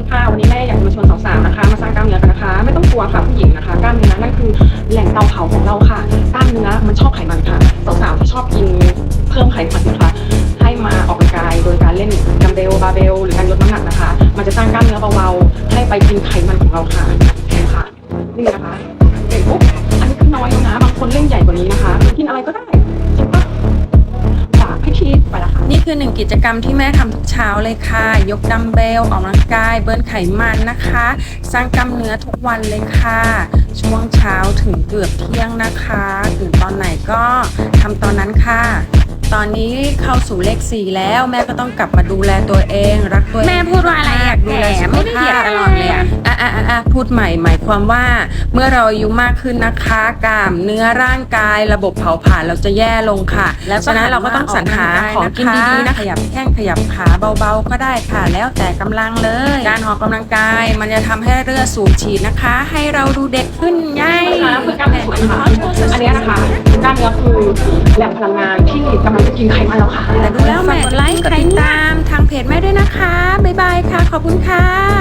ดีค่ะวันนี้แม่อยากมาชวนสาวๆนะคะ มาสร้างกล้ามเนื้อกันนะคะ ไม่ต้องกลัวค่ะผู้หญิงนะคะกล้ามเนื้อนั่นคือแหล่งเตาเผาของเราค่ะกล้ามเนื้อมันชอบไขมันค่ะสาวๆที่ชอบกินเพิ่มไขมันนะคะให้มาออกกำลังกายโดยการเล่นดัมเบลบาร์เบลหรือการยกน้ำหนักนะคะ มันจะสร้างกล้ามเนื้อเบาๆให้ไปกินไขมันของเราค่ะนี่ค่ะนี่นะคะเห็นปุ๊บอันนี้คือน้อยแล้วนะบางคนเล่นใหญ่กว่านี้นะคะกินอะไรก็ได้ คือหนึ่งกิจกรรมที่แม่ทำทุกเช้าเลยค่ะ ยกดัมเบลออกกำลังกายเบิร์นไขมันนะคะ สร้างกล้ามเนื้อทุกวันเลยค่ะ ช่วงเช้าถึงเกือบเที่ยงนะคะถึงตอนไหนก็ทำตอนนั้นค่ะ ตอนนี้เข้าสู่เลขสี่แล้วแม่ก็ต้องกลับมาดูแลตัวเอง รักตัวเองแม่พูดว่าอะไรอะดูแลสุขไม่ได้เหยียดภาพตลอดเลยอะ อะอะอะอะพูดใหม่หมายความว่า เมื่อเราอายุมากขึ้นนะคะกล้ามเนื้อร่างกายระบบเผาผลาญเราจะแย่ลงค่ะแล้วฉะนั้นเราก็ต้องสรรหาของกินดีๆนะขยับแข้งขยับขาเบาๆก็ได้ค่ะ แล้วแต่กำลังเลย การออกกำลังกายมันจะทำให้เลือดสูบฉีดนะคะ ให้เราดูเด็กขึ้นไง กล้ามเนื้อคือแหล่งพลังงานที่กำลังจะกินไขมันแล้วค่ะ แต่ดูแล้วแม่กดไลค์กดติดตามทางเพจแม่ด้วยนะคะ บ๊ายบายค่ะ ขอบคุณค่ะ